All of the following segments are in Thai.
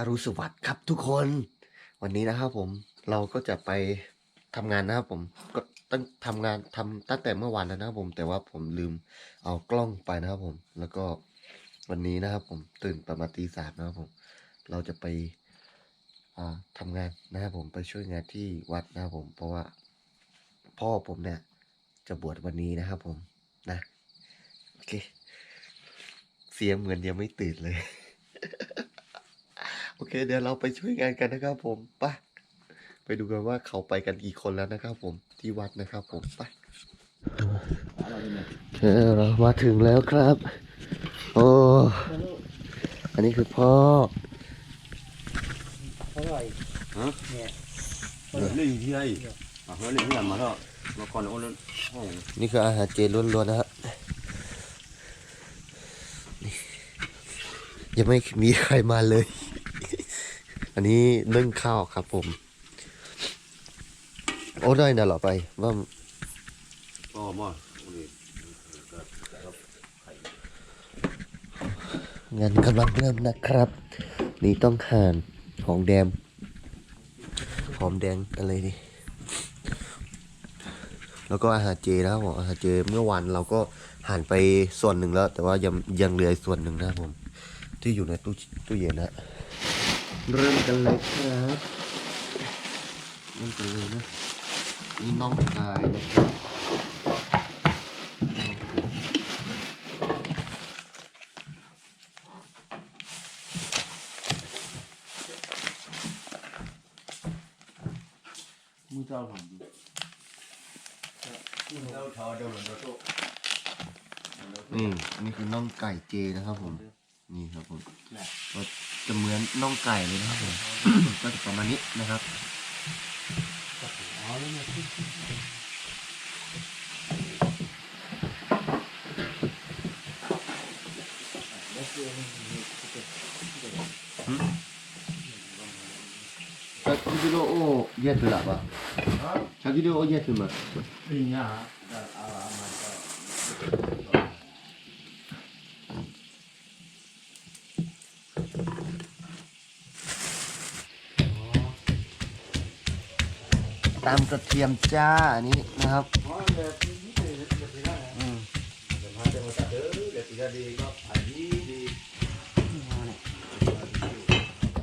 อรุสวัสดิ์ครับทุกคน วันนี้นะครับผมเราก็จะไปทำงานนะครับผมก็ตั้งทำงานทำตั้งแต่เมื่อวานแล้วนะครับผม แต่ว่าผมลืมเอากล้องไปนะครับผม แล้วก็วันนี้นะครับผมตื่นประมาณตีสามนะครับผม เราจะไปอ่าทำงานนะครับผมไปช่วยงานที่วัดนะครับผม เพราะว่าพ่อผมเนี่ยจะบวชวันนี้นะครับผมนะโอเคเสียงเหมือนยังไม่ตื่นเลย โอเค เดี๋ยวเราไปช่วยงานกันนะครับผมไปไปดูกันว่าเขาไปกันกี่คนแล้วนะครับผมที่วัดนะครับผมไปเออเรามาถึงแล้วครับ โอ้อันนี้คือพ่ออร่อย lên thì đây à nó lên làm mà đó mà còn nó lên oh นี่คืออาหารเจล้วนๆนะครับนี่ยังไม่มีใครมาเลย อันนี้นึ่งข้าวครับผม โอ้ได้นะเหรอไปว่า oh mà งานกำลังเริ่มนะครับ นี่ต้องหั่นหอมแดงหอมแดงอะไรนี่แล้วก็อาหารเจนะครับผมอาหารเจเมื่อวานเราก็หั่นไปส่วนหนึ่งแล้ว แต่ว่ายังยังเหลืออีกส่วนหนึ่งนะครับผม ที่อยู่ในตู้ตู้เย็นนะ เริ่มกันเลยครับเริ่มกันเลยนะนี่น้องกายนะครับ mua trao hỏng đâu thò đâu là đâu นี่นี่คือน่องไก่เจนะครับผม นี่ครับผมก็จะเหมือนน่องไก่เลยนะครับผม ก็ประมาณนี้นะครับชักวิดีโอเยอะถึงหรือเปล่าชักวิดีโเยอะถึงไหมปีนี้ฮะเอามา ตามกระเทียมจ้าอันนี้นะครับอืม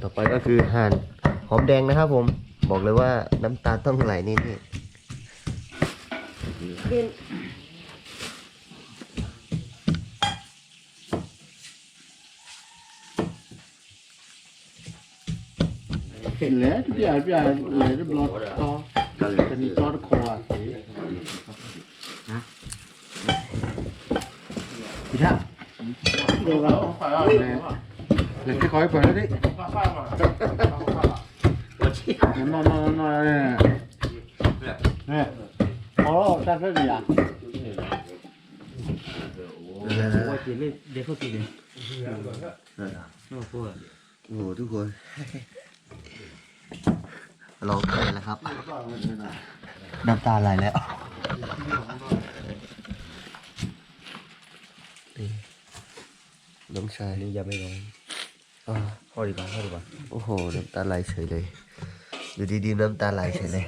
ต่อไปก็คือหั่นหอมแดงนะครับผมบอกเลยว่าน้ำตาลต้องไหลนี่นี่เห็นแล้วพี่ใหญ่พี่ใหญ่เลยเรียบร้อยคอ จะมีจอร์โคอะสีนะพี่ท่าดูเราเหล็กที่คอยเปิดแล้วดินอนนอนนอนเนี่ยเนี่ยพอแล้วจัดได้ดีอะว่าจีเล็เด็กเขากินเลยโอ้โหทุกคน เราไปแล้วครับ น้ำตาไหลแล้วน้องชายนี่ยังไม่ร้องอพอดีกว่าพอดีกว่าโอ้โห น้ำตาไหลเฉยเลย อยู่ดีๆ น้ำตาไหลเฉยเลย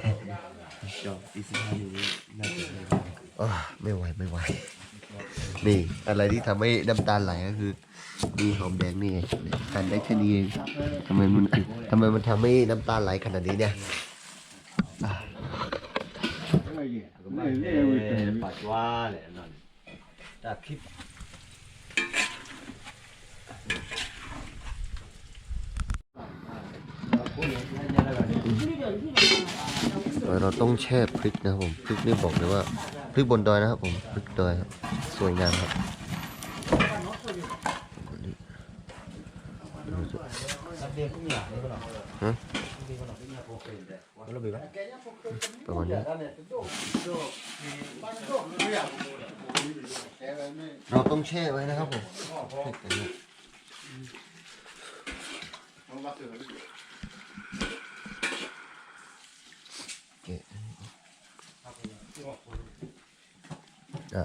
จบอีสานี้น่าจะไม่ไหวไม่ไหว นี่ อะไรที่ทำให้น้ำตาไหลก็คือ มีหอมแดงนี่ไงกันได้แค่นี้เองทำไมมันทำไมมันทำให้น้ำตาไหลขนาดนี้เนี่ยปัดว่าแหละนั่นตาคลิปเราต้องแช่พริกนะครับผมพริกนี่บอกเลยว่าพริกบนดอยนะครับผมพริกดอยครับสวยงามครับ ฮะประมาณนี้เราต้องแช่ไว้นะครับผมพริกอันนี้เกะอะ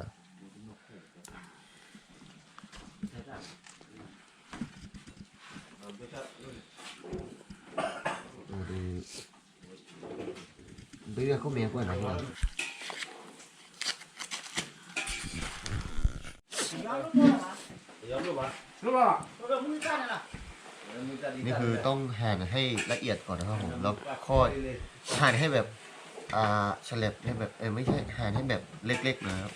Voy a comer con la mano. นี่คือต้องแหั่นให้ละเอียดก่อนนะครับผมแล้วค่อยหั่นให้แบบอ่าฉลับให้แบบเออไม่ใช่หั่นให้แบบเล็กๆนะครับ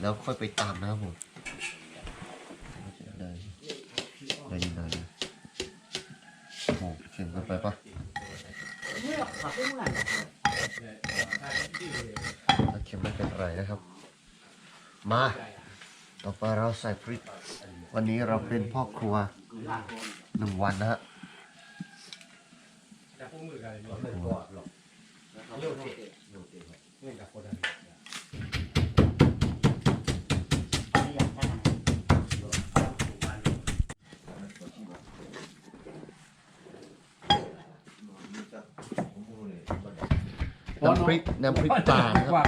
แล้วค่อยไปตามนะครับผมได้ได้ยินได้นโอ้โหเสียกินไปปะ ข็มไม่เป็นไรนะครับ มา ต่อไปเราใส่พริก วันนี้เราเป็นพ่อครัวหนึ่งวันนะฮะน้ำพริกน้ำพริกปลานะครับ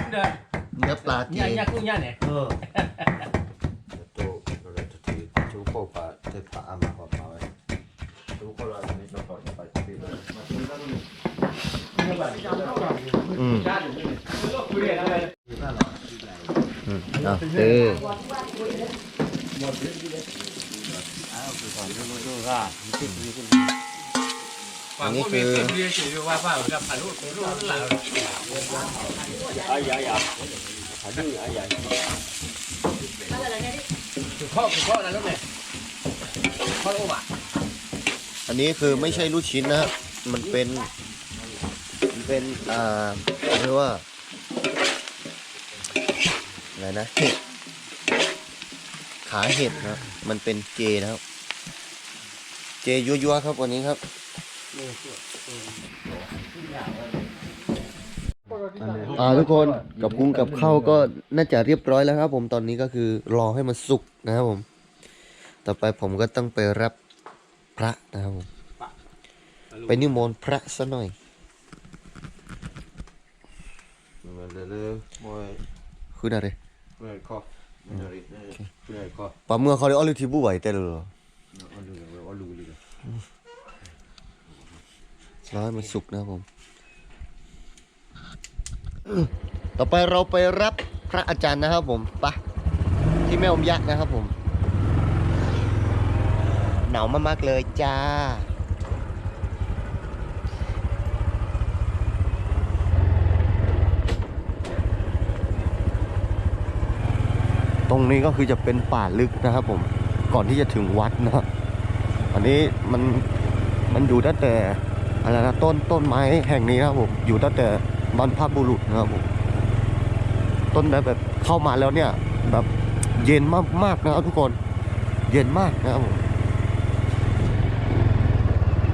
เนื้อปลาเจ Nya nya ku nya ne. เออ Tu kalau tu tu tu ko pa te pa ama ko pa. Tu ko la ni to ko pa ti. อืมอืมอะเอออันนี้คือ Ko ko la lo ne. Ko lo ba. อันนี้คือไม่ใช่ลูกชิ้นนะครับมันเป็นมันเป็นอ่าเรียกว่าอะไรนะเห็ดขาเห็ดนะครับมันเป็นเจนะครับ เจยั่วๆครับวันนี้ครับ อ่าทุกคนกับพุงกับข้าวก็น่าจะเรียบร้อยแล้วครับ ผมตอนนี้ก็คือรอให้มันสุกนะครับผม ต่อไปผมก็ต้องไปรับพระนะครับผมไปนิมนต์พระซะหน่อย Melele moy คืออะไร moy ko. Dari. Moy ko. ปาเมื่อเขาเรียกอลิทิบุไหวแต่เลยเหรอ รอให้มันสุกนะครับผม ต่อไปเราไปรับพระอาจารย์นะครับผมไปะที่แม่อมยักษ์นะครับผม หนาวมากๆเลยจ้าตรงนี้ก็คือจะเป็นป่าลึกนะครับผม ก่อนที่จะถึงวัดนะอันนี้มันมันอยู่ตั้งแต่ อะไรนะต้นต้นไม้แห่งนี้นะครับผมอยู่ตั้งแต่บรรพบุรุษนะครับผมต้นแบบเข้ามาแล้วเนี่ย แบบเย็นมากมากๆนะครับทุกคน เย็นมากนะครับผม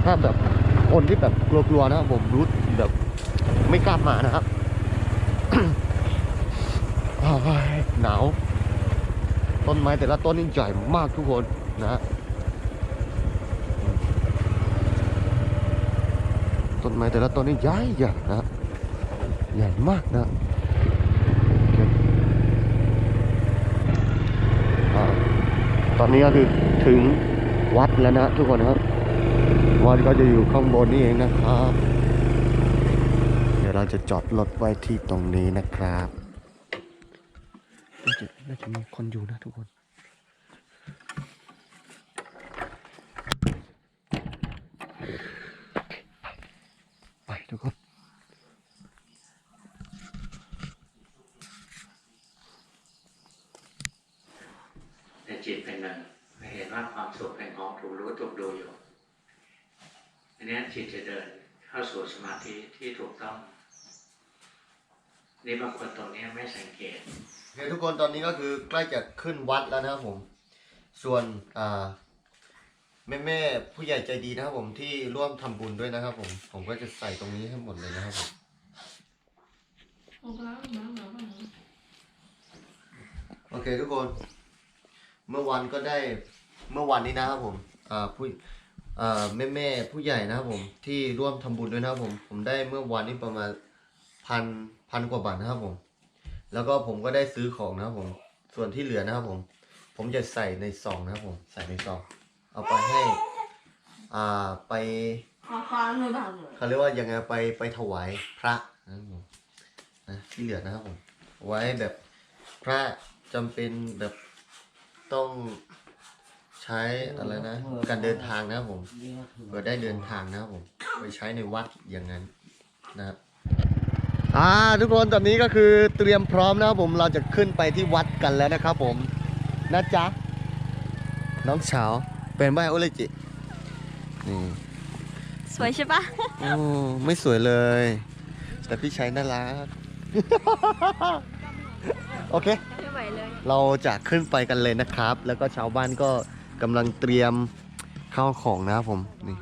ถ้าแบบคนที่แบบกลัวๆนะครับผมรู้แบบไม่กล้ามานะครับหนาว ต้นไม้แต่ละต้นนี่ใหญ่มากทุกคนนะฮะ ต้นไม้แต่ละต้นนี่ใหญ่ใหญ่นะใหญ่มากนะตอนนี้ก็คือถึงวัดแล้วนะทุกคนครับวัดก็จะอยู่ข้างบนนี่เองนะครับ เดี๋ยวเราจะจอดรถไว้ที่ตรงนี้นะครับน่าจะน่าจะมีคนอยู่นะทุกคน ไปทุกคนแต่จิตเป็นหนึ่งเห็นว่าความสุขเป็นของถูกรู้ถูกดูอยู่อันนี้จิตจะเดินเข้าสู่สมาธิที่ถูกต้อง นี่บางคนตรงนี้ไม่สังเกตโอเคทุกคนตอนนี้ก็คือใกล้จะขึ้นวัดแล้วนะครับผม ส่วนอ่า แม่แม่ผู้ใหญ่ใจดีนะครับผมที่ร่วมทำบุญด้วยนะครับ ผม ผมก็จะใส่ตรงนี้ให้หมดเลยนะครับผมโอเคทุกคน เมื่อวันก็ได้เมื่อวันนี้นะครับผมอ่าผู้อ่าแม่แม่ผู้ใหญ่นะครับผมที่ร่วมทำบุญด้วยนะครับผม ผมได้เมื่อวานนี้ประมาณพันพันกว่าบาทนะครับผม แล้วก็ผมก็ได้ซื้อของนะครับผม ส่วนที่เหลือนะครับผม ผมจะใส่ในซองนะครับผม ใส่ในซองาไปให้ อ่าไปเขาเรียกว่ายังไงไปไปถวายพระนะที่เหลือนะครับผมไว้แบบพระจำเป็นแบบต้องใช้อะไรนะ การเดินทางนะครับผมเพื่อได้เดินทางนะครับผมไปใช้ในวัดอย่างนั้นนะครับอ่าทุกคนตอนนี้ก็คือเตรียมพร้อมนะครับผมเราจะขึ้นไปที่วัดกันแล้วนะครับผมนะจ๊ะน้องเาว เป็นบ้าโอเลจินี่สวยใช่ปะโอ้ไม่สวยเลย แต่พี่ชัยน่ารัก โอเค ไม่ไหวเลยเราจะขึ้นไปกันเลยนะครับ แล้วก็ชาวบ้านก็กำลังเตรียมข้าวของนะครับผมนี่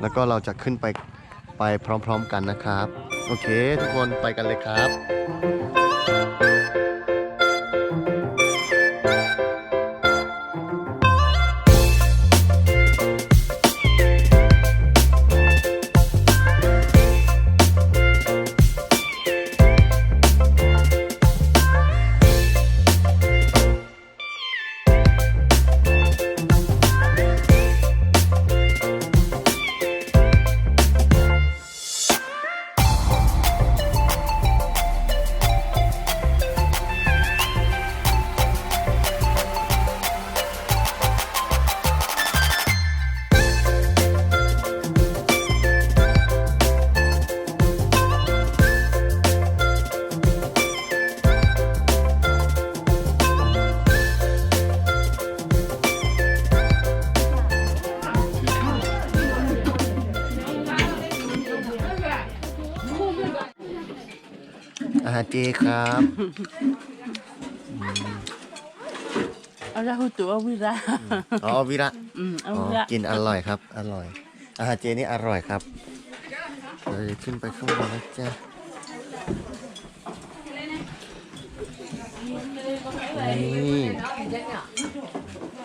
แล้วก็เราจะขึ้นไปไปพร้อมๆกันนะครับ โอเค ทุกคนไปกันเลยครับ เจครับเอาละคุณตัววิระอ๋อวิระอืมเอาอ๋อวิระกินอร่อยครับ อร่อย อาหารเจนี่อร่อยครับเราจะขึ้นไปข้างบนนะจ๊ะนี่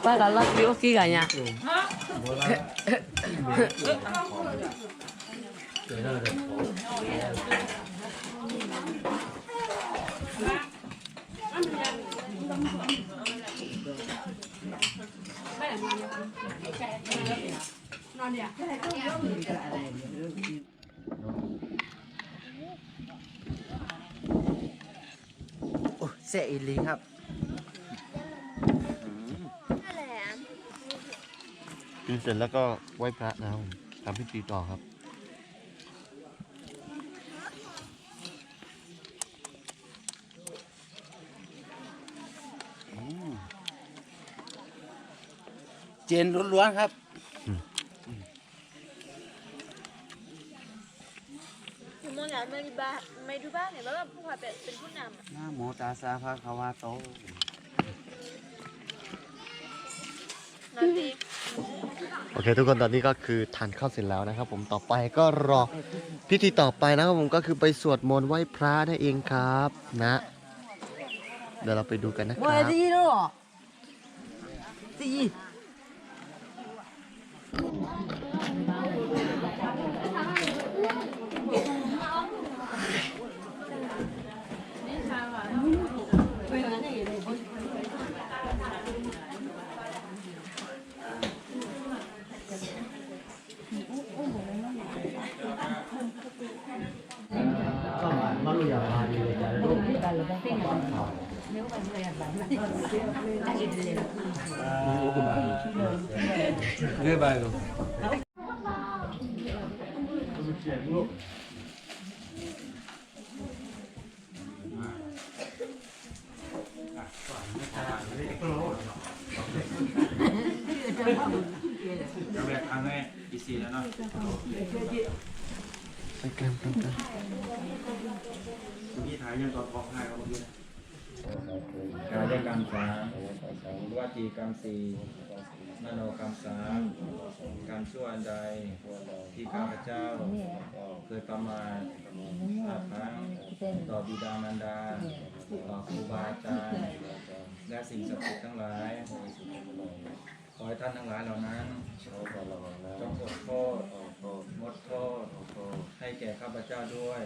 ป้ากับลักบิโอกี้กันเนี่ย โอ้เสอีลีครับ กินเสร็จแล้วก็ไหว้พระนะครับผมทำพิธีต่อครับ เจนล้วนๆครับ หนูมองอย่างไม่ดูบ้านไม่ดูบ้านเนี่ยว่าแบบผู้ขายเป็นเป็นผู้นำอะนะโมตัสสะภะคะวะโต นอนดีโอเค ทุกคนตอนนี้ก็คือทานข้าวเสร็จแล้วนะครับ ผมต่อไปก็รอพิธีต่อไปนะครับผมก็คือไปสวดมนต์ไหว้พระนั่นเองครับนะ เดี๋ยวเราไปดูกันนะคว่ารับดีเนาะดีแบบครั้งแรกอีซีแล้วเนาะไปกันไปกันพี่ถ่ายยังตอนพอกให้เขาเมื่อกี้นะกายกรรมสามวจีกรรมสี่ มโนกรรมสามการชั่วอันใดที่ข้าพเจ้าเคยประมาทพลาดพลั้งต่อบิดามารดา ต่อครูบาอาจารย์และสิ่งศักดิ์สิทธิ์ทั้งหลายขอให้ท่านทั้งหลายเหล่านั้นจงอดโทษงดโทษให้แก่ข้าพเจ้าด้วย